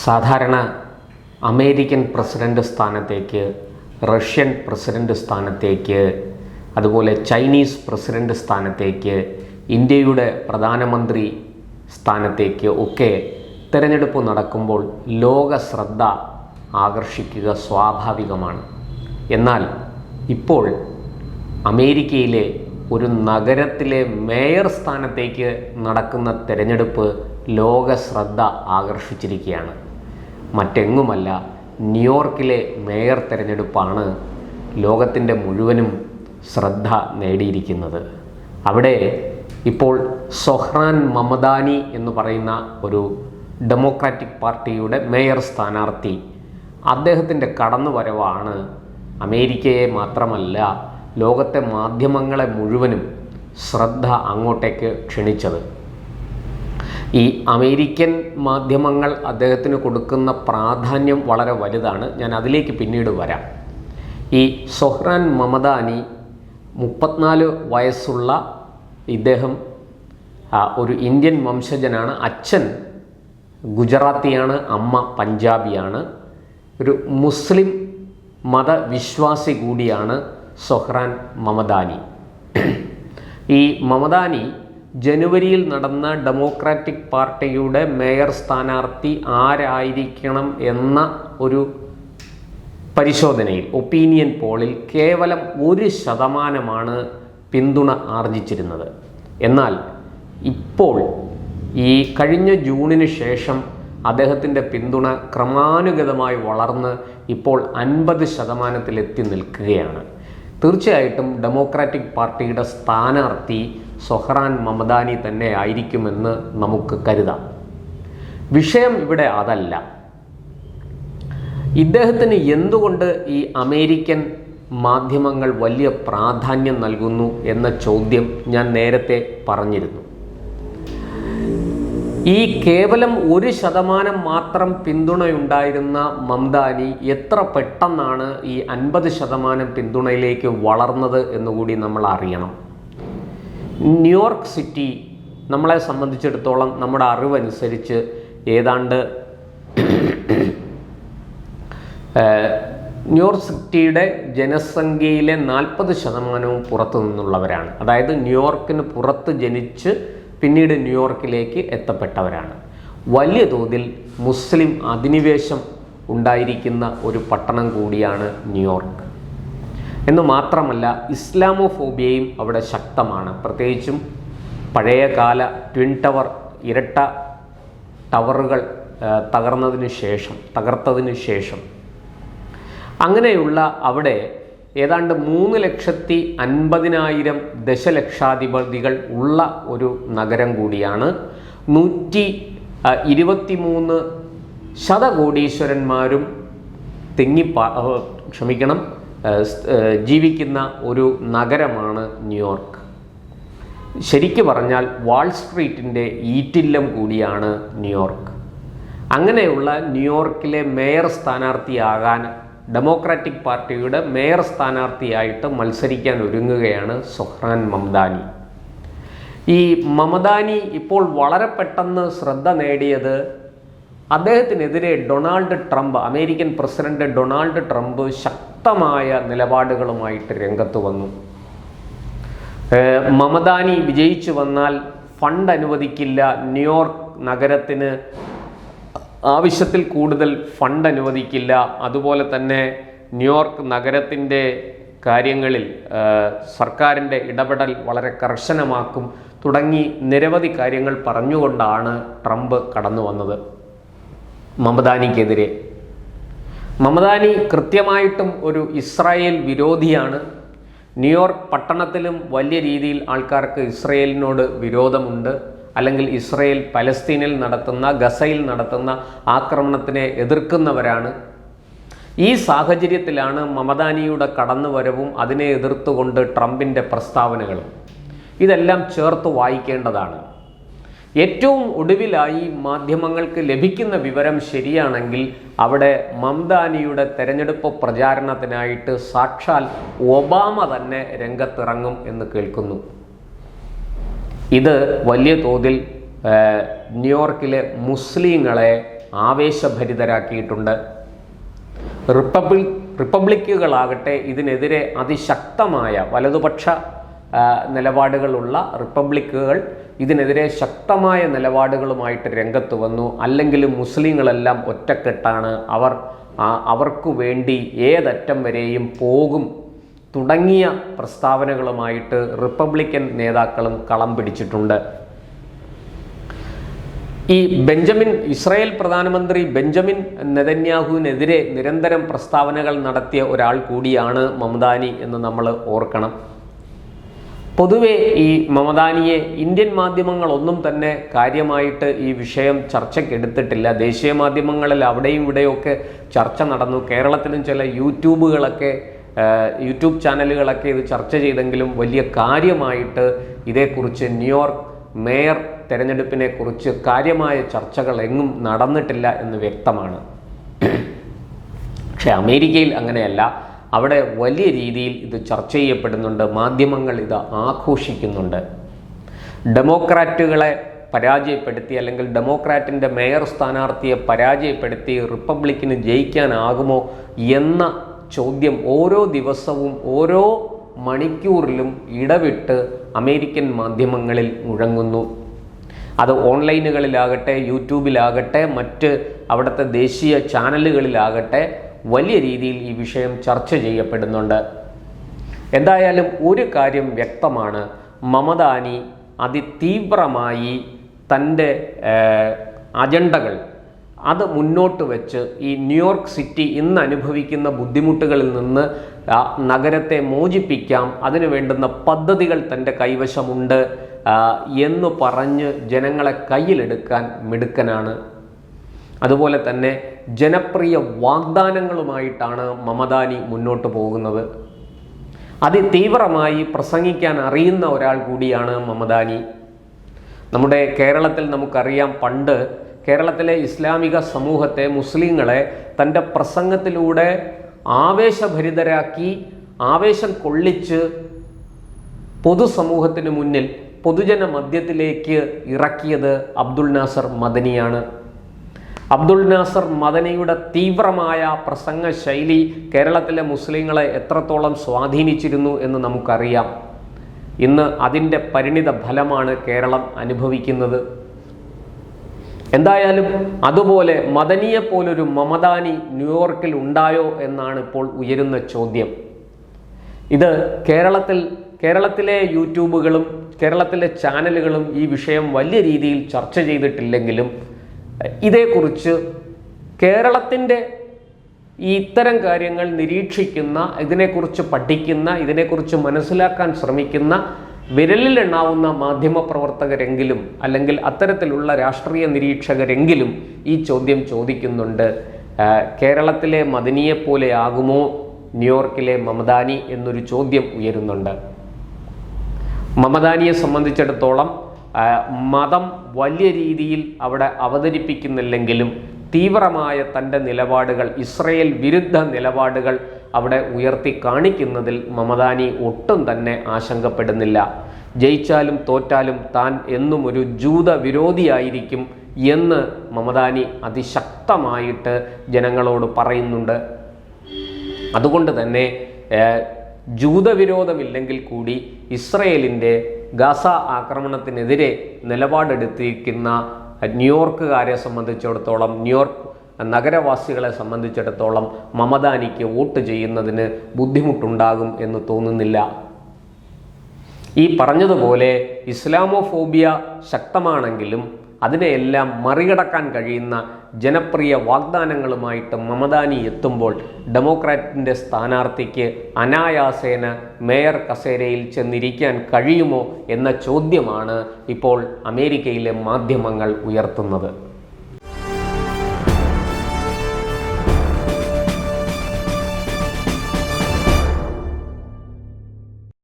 സാധാരണ American president സ്ഥാനത്തേക്ക് Russian president സ്ഥാനത്തേക്ക് അതുപോലെ ചൈനീസ് പ്രസിഡന്റ് സ്ഥാനത്തേക്ക് ഇന്ത്യയുടെ പ്രധാനമന്ത്രി സ്ഥാനത്തേക്ക് ഒക്കെ തിരഞ്ഞെടുപ്പ് നടക്കുമ്പോൾ ലോക ശ്രദ്ധ ആകർഷിക്കുക സ്വാഭാവികമാണ്. എന്നാൽ ഇപ്പോൾ അമേരിക്കയിലെ ഒരു നഗരത്തിലെ മേയർ സ്ഥാനത്തേക്ക് നടക്കുന്ന തിരഞ്ഞെടുപ്പ് ലോക ശ്രദ്ധ ആകർഷിച്ചിരിക്കുകയാണ്. മറ്റെങ്ങുമല്ല ന്യൂയോർക്കിലെ മേയർ തിരഞ്ഞെടുപ്പാണ് ലോകത്തിന്റെ മുഴുവനും ശ്രദ്ധ നേടിയിരിക്കുന്നത്. അവിടെ ഇപ്പോൾ സൊഹ്റാൻ മമദാനി എന്ന് പറയുന്ന ഒരു ഡെമോക്രാറ്റിക് പാർട്ടിയുടെ മേയർ സ്ഥാനാർത്ഥി അദ്ദേഹത്തിന്റെ കടന്നുവരവാണ്. അമേരിക്കയെ മാത്രമല്ല ലോകത്തെ മാധ്യമങ്ങളെ മുഴുവനും ശ്രദ്ധ അങ്ങോട്ടേക്ക് ക്ഷണിച്ചത്. ഈ അമേരിക്കൻ മാധ്യമങ്ങൾ അദ്ദേഹത്തിന് കൊടുക്കുന്ന പ്രാധാന്യം വളരെ വലുതാണ്. ഞാൻ അതിലേക്ക് പിന്നീട് വരാം. ഈ സൊഹ്റാൻ മമദാനി മുപ്പത്തിനാല് വയസ്സുള്ള ഇദ്ദേഹം ഒരു ഇന്ത്യൻ വംശജനാണ്. അച്ഛൻ ഗുജറാത്തിയാണ് അമ്മ പഞ്ചാബിയാണ്. ഒരു മുസ്ലിം മതവിശ്വാസി കൂടിയാണ് സൊഹ്റാൻ മമദാനി. ഈ മമദാനി ജനുവരിയിൽ നടന്ന ഡെമോക്രാറ്റിക് പാർട്ടിയുടെ മേയർ സ്ഥാനാർത്ഥി ആരായിരിക്കണം എന്ന ഒരു പരിശോധനയിൽ ഒപ്പീനിയൻ പോളിൽ കേവലം ഒരു ശതമാനമാണ് പിന്തുണ ആർജിച്ചിരുന്നത്. എന്നാൽ ഇപ്പോൾ ഈ കഴിഞ്ഞ ജൂണിന് ശേഷം അദ്ദേഹത്തിന്റെ പിന്തുണ ക്രമാനുഗതമായി വളർന്ന് ഇപ്പോൾ അൻപത് ശതമാനത്തിലെത്തി നിൽക്കുകയാണ്. തീർച്ചയായിട്ടും ഡെമോക്രാറ്റിക് പാർട്ടിയുടെ സ്ഥാനാർത്ഥി സൊഹ്റാൻ മമദാനി തന്നെ ആയിരിക്കുമെന്ന് നമുക്ക് കരുതാം. വിഷയം ഇവിടെ അതല്ല. ഇദ്ദേഹത്തിന് എന്തുകൊണ്ട് ഈ അമേരിക്കൻ മാധ്യമങ്ങൾ വലിയ പ്രാധാന്യം നൽകുന്നു എന്ന ചോദ്യം ഞാൻ നേരത്തെ പറഞ്ഞിരുന്നു. ഈ കേവലം ഒരു ശതമാനം മാത്രം പിന്തുണയുണ്ടായിരുന്ന മംദാനി എത്ര പെട്ടെന്നാണ് ഈ അൻപത് ശതമാനം പിന്തുണയിലേക്ക് വളർന്നത് എന്നുകൂടി നമ്മൾ അറിയണം. ന്യൂയോർക്ക് സിറ്റി നമ്മളെ സംബന്ധിച്ചിടത്തോളം നമ്മുടെ അറിവനുസരിച്ച് ഏതാണ്ട് ന്യൂയോർക്ക് സിറ്റിയുടെ ജനസംഖ്യയിലെ നാൽപ്പത് ശതമാനവും പുറത്തു നിന്നുള്ളവരാണ്. അതായത് ന്യൂയോർക്കിന് പുറത്ത് ജനിച്ച് പിന്നീട് ന്യൂയോർക്കിലേക്ക് എത്തപ്പെട്ടവരാണ്. വലിയ തോതിൽ മുസ്ലിം അധിനിവേശം ഉണ്ടായിരിക്കുന്ന ഒരു പട്ടണം കൂടിയാണ് ന്യൂയോർക്ക്. എന്ന് മാത്രമല്ല ഇസ്ലാമോഫോബിയയും അവിടെ ശക്തമാണ്. പ്രത്യേകിച്ചും പഴയകാല ട്വിൻ ടവർ ഇരട്ട ടവറുകൾ തകർന്നതിന് ശേഷം തകർത്തതിന് ശേഷം. അങ്ങനെയുള്ള അവിടെ ഏതാണ്ട് മൂന്ന് ലക്ഷത്തി അൻപതിനായിരം ദശലക്ഷാധിപതികൾ ഉള്ള ഒരു നഗരം കൂടിയാണ്. നൂറ്റി ഇരുപത്തിമൂന്ന് ശതകോടീശ്വരന്മാരും തെങ്ങിപ്പാ ക്ഷമിക്കണം ജീവിക്കുന്ന ഒരു നഗരമാണ് ന്യൂയോർക്ക്. ശരിക്കു പറഞ്ഞാൽ വാൾ സ്ട്രീറ്റിന്റെ ഈറ്റില്ലം കൂടിയാണ് ന്യൂയോർക്ക്. അങ്ങനെയുള്ള ന്യൂയോർക്കിലെ മേയർ സ്ഥാനാർത്ഥിയാകാൻ ഡെമോക്രാറ്റിക് പാർട്ടിയുടെ മേയർ സ്ഥാനാർത്ഥിയായിട്ട് മത്സരിക്കാൻ ഒരുങ്ങുകയാണ് സൊഹ്റാൻ മംദാനി. ഈ മമദാനി ഇപ്പോൾ വളരെ പെട്ടെന്ന് ശ്രദ്ധ നേടിയത് അദ്ദേഹത്തിനെതിരെ Donald Trump American president Donald Trump ശക്തമായ നിലപാടുകളുമായിട്ട് രംഗത്ത് വന്നു. മമദാനി വിജയിച്ചു വന്നാൽ ഫണ്ട് അനുവദിക്കില്ല. ന്യൂയോർക്ക് നഗരത്തിന് ആവശ്യത്തിൽ കൂടുതൽ ഫണ്ട് അനുവദിക്കില്ല. അതുപോലെ തന്നെ ന്യൂയോർക്ക് നഗരത്തിന്റെ കാര്യങ്ങളിൽ സർക്കാരിന്റെ ഇടപെടൽ വളരെ കർശനമാക്കും. തുടങ്ങി നിരവധി കാര്യങ്ങൾ പറഞ്ഞുകൊണ്ടാണ് ട്രംപ് കടന്നു വന്നത് മമദാനിക്കെതിരെ മമദാനി കൃത്യമായിട്ടും ഒരു ഇസ്രായേൽ വിരോധിയാണ്. ന്യൂയോർക്ക് പട്ടണത്തിലും വലിയ രീതിയിൽ ആൾക്കാർക്ക് ഇസ്രയേലിനോട് വിരോധമുണ്ട്. അല്ലെങ്കിൽ ഇസ്രയേൽ പലസ്തീനിൽ നടത്തുന്ന ഗസയിൽ നടത്തുന്ന ആക്രമണത്തിനെ എതിർക്കുന്നവരാണ്. ഈ സാഹചര്യത്തിലാണ് മമദാനിയുടെ കടന്നുവരവും അതിനെ എതിർത്തുകൊണ്ട് ട്രംപിന്റെ പ്രസ്താവനകളും. ഇതെല്ലാം ചേർത്ത് വായിക്കേണ്ടതാണ്. ഏറ്റവും ഒടുവിലായി മാധ്യമങ്ങൾക്ക് ലഭിക്കുന്ന വിവരം ശരിയാണെങ്കിൽ അവിടെ മംദാനിയുടെ തെരഞ്ഞെടുപ്പ് പ്രചാരണത്തിനായിട്ട് സാക്ഷാൽ ഒബാമ തന്നെ രംഗത്തിറങ്ങും എന്ന് കേൾക്കുന്നു. ഇത് വലിയ തോതിൽ ന്യൂയോർക്കിലെ മുസ്ലിങ്ങളെ ആവേശഭരിതരാക്കിയിട്ടുണ്ട്. റിപ്പബ്ലിക് റിപ്പബ്ലിക്കുകളാകട്ടെ ഇതിനെതിരെ അതിശക്തമായ വലതുപക്ഷ നിലപാടുകളുള്ള റിപ്പബ്ലിക്കുകൾ ഇതിനെതിരെ ശക്തമായ നിലപാടുകളുമായിട്ട് രംഗത്ത് വന്നു. അല്ലെങ്കിൽ മുസ്ലിങ്ങളെല്ലാം ഒറ്റക്കെട്ടാണ്. അവർ അവർക്ക് വേണ്ടി ഏതറ്റം വരെയും പോകും. തുടങ്ങിയ പ്രസ്താവനകളുമായിട്ട് റിപ്പബ്ലിക്കൻ നേതാക്കളും കളം പിടിച്ചിട്ടുണ്ട്. ഈ ബെഞ്ചമിൻ ഇസ്രായേൽ പ്രധാനമന്ത്രി ബെഞ്ചമിൻ നെതന്യാഹുവിനെതിരെ നിരന്തരം പ്രസ്താവനകൾ നടത്തിയ ഒരാൾ കൂടിയാണ് മമദാനി എന്ന് നമ്മൾ ഓർക്കണം. പൊതുവെ ഈ മമദാനിയെ ഇന്ത്യൻ മാധ്യമങ്ങളൊന്നും തന്നെ കാര്യമായിട്ട് ഈ വിഷയം ചർച്ചയ്ക്കെടുത്തിട്ടില്ല ദേശീയ മാധ്യമങ്ങളിൽ അവിടെയും ഇവിടെയൊക്കെ ചർച്ച നടന്നു. കേരളത്തിലും ചില യൂട്യൂബുകളൊക്കെ യൂട്യൂബ് ചാനലുകളൊക്കെ ഇത് ചർച്ച ചെയ്തെങ്കിലും വലിയ കാര്യമായിട്ട് ഇതേക്കുറിച്ച് ന്യൂയോർക്ക് മേയർ തെരഞ്ഞെടുപ്പിനെ കുറിച്ച് കാര്യമായ ചർച്ചകൾ എങ്ങും നടന്നിട്ടില്ല എന്ന് വ്യക്തമാണ്. പക്ഷേ അമേരിക്കയിൽ അങ്ങനെയല്ല. അവിടെ വലിയ രീതിയിൽ ഇത് ചർച്ച ചെയ്യപ്പെടുന്നുണ്ട്. മാധ്യമങ്ങൾ ഇത് ആഘോഷിക്കുന്നുണ്ട്. ഡെമോക്രാറ്റുകളെ പരാജയപ്പെടുത്തി അല്ലെങ്കിൽ ഡെമോക്രാറ്റിന്റെ മേയർ സ്ഥാനാർത്ഥിയെ പരാജയപ്പെടുത്തി റിപ്പബ്ലിക്കിന് ജയിക്കാനാകുമോ എന്ന ചോദ്യം ഓരോ ദിവസവും ഓരോ മണിക്കൂറിലും ഇടവിട്ട് അമേരിക്കൻ മാധ്യമങ്ങളിൽ മുഴങ്ങുന്നു. അത് ഓൺലൈനുകളിലാകട്ടെ യൂട്യൂബിലാകട്ടെ മറ്റ് അവിടുത്തെ ദേശീയ ചാനലുകളിലാകട്ടെ വലിയ രീതിയിൽ ഈ വിഷയം ചർച്ച ചെയ്യപ്പെടുന്നുണ്ട്. എന്തായാലും ഒരു കാര്യം വ്യക്തമാണ്. മമദാനി അതിതീവ്രമായി തന്റെ അജണ്ടകൾ അത് മുന്നോട്ട് വെച്ച് ഈ ന്യൂയോർക്ക് സിറ്റി ഇന്ന് അനുഭവിക്കുന്ന ബുദ്ധിമുട്ടുകളിൽ നിന്ന് നഗരത്തെ മോചിപ്പിക്കാം. അതിനു വേണ്ടുന്ന പദ്ധതികൾ തന്റെ കൈവശമുണ്ട്. എന്ന് പറഞ്ഞ് ജനങ്ങളെ കയ്യിലെടുക്കാൻ മിടുക്കനാണ്. അതുപോലെ തന്നെ ജനപ്രിയ വാഗ്ദാനങ്ങളുമായിട്ടാണ് മമദാനി മുന്നോട്ട് പോകുന്നത്. അതിതീവ്രമായി പ്രസംഗിക്കാൻ അറിയുന്ന ഒരാൾ കൂടിയാണ് മമദാനി നമ്മുടെ കേരളത്തിൽ നമുക്കറിയാം പണ്ട് കേരളത്തിലെ ഇസ്ലാമിക സമൂഹത്തെ മുസ്ലിങ്ങളെ തന്റെ പ്രസംഗത്തിലൂടെ ആവേശഭരിതരാക്കി ആവേശം കൊള്ളിച്ച് പൊതുസമൂഹത്തിന് മുന്നിൽ പൊതുജന മധ്യത്തിലേക്ക് ഇറക്കിയത് അബ്ദുൾ നാസർ മദനിയാണ്. അബ്ദുൾ നാസർ മദനിയുടെ തീവ്രമായ പ്രസംഗ ശൈലി കേരളത്തിലെ മുസ്ലിങ്ങളെ എത്രത്തോളം സ്വാധീനിച്ചിരുന്നു എന്ന് നമുക്കറിയാം. ഇന്ന് അതിന്റെ പരിണിത ഫലമാണ് കേരളം അനുഭവിക്കുന്നത്. എന്തായാലും അതുപോലെ മദനിയെ പോലൊരു മമദാനി ന്യൂയോർക്കിൽ ഉണ്ടായോ എന്നാണ് ഇപ്പോൾ ഉയരുന്ന ചോദ്യം. ഇത് കേരളത്തിൽ കേരളത്തിലെ യൂട്യൂബുകളും കേരളത്തിലെ ചാനലുകളും ഈ വിഷയം വലിയ രീതിയിൽ ചർച്ച ചെയ്തിട്ടില്ലെങ്കിലും ഇതേക്കുറിച്ച് കേരളത്തിന്റെ ഈ ഇത്തരം കാര്യങ്ങൾ നിരീക്ഷിക്കുന്ന ഇതിനെക്കുറിച്ച് പഠിക്കുന്ന ഇതിനെക്കുറിച്ച് മനസ്സിലാക്കാൻ ശ്രമിക്കുന്ന വിരലിലെണ്ണാവുന്ന മാധ്യമപ്രവർത്തകരെങ്കിലും അല്ലെങ്കിൽ അത്തരത്തിലുള്ള രാഷ്ട്രീയ നിരീക്ഷകരെങ്കിലും ഈ ചോദ്യം ചോദിക്കുന്നുണ്ട്. കേരളത്തിലെ മദനിയെപ്പോലെ ആകുമോ ന്യൂയോർക്കിലെ മമദാനി എന്നൊരു ചോദ്യം ഉയരുന്നുണ്ട്. മമദാനിയെ സംബന്ധിച്ചിടത്തോളം മതം വലിയ രീതിയിൽ അവിടെ അവതരിപ്പിക്കുന്നില്ലെങ്കിലും തീവ്രമായ തന്റെ നിലപാടുകൾ ഇസ്രയേൽ വിരുദ്ധ നിലപാടുകൾ അവിടെ ഉയർത്തി കാണിക്കുന്നതിൽ മമദാനി ഒട്ടും തന്നെ ആശങ്കപ്പെടുന്നില്ല. ജയിച്ചാലും തോറ്റാലും താൻ എന്നും ഒരു ജൂത വിരോധിയായിരിക്കും എന്ന് മമദാനി അതിശക്തമായിട്ട് ജനങ്ങളോട് പറയുന്നുണ്ട്. അതുകൊണ്ട് തന്നെ ജൂതവിരോധമില്ലെങ്കിൽ കൂടി ഇസ്രയേലിന്റെ ഗാസ ആക്രമണത്തിനെതിരെ നിലപാടെടുത്തിരിക്കുന്ന ന്യൂയോർക്കുകാരെ സംബന്ധിച്ചിടത്തോളം ന്യൂയോർക്ക് നഗരവാസികളെ സംബന്ധിച്ചിടത്തോളം മമദാനിക്ക് വോട്ട് ചെയ്യുന്നതിന് ബുദ്ധിമുട്ടുണ്ടാകും എന്ന് തോന്നുന്നില്ല. ഈ പറഞ്ഞതുപോലെ ഇസ്ലാമോഫോബിയ ശക്തമാണെങ്കിലും അതിനെയെല്ലാം മറികടക്കാൻ കഴിയുന്ന ജനപ്രിയ വാഗ്ദാനങ്ങളുമായിട്ട് മമദാനി എത്തുമ്പോൾ ഡെമോക്രാറ്റിന്റെ സ്ഥാനാർത്ഥിക്ക് അനായാസേന മേയർ കസേരയിൽ ചെന്നിരിക്കാൻ കഴിയുമോ എന്ന ചോദ്യമാണ് ഇപ്പോൾ അമേരിക്കയിലെ മാധ്യമങ്ങൾ ഉയർത്തുന്നത്.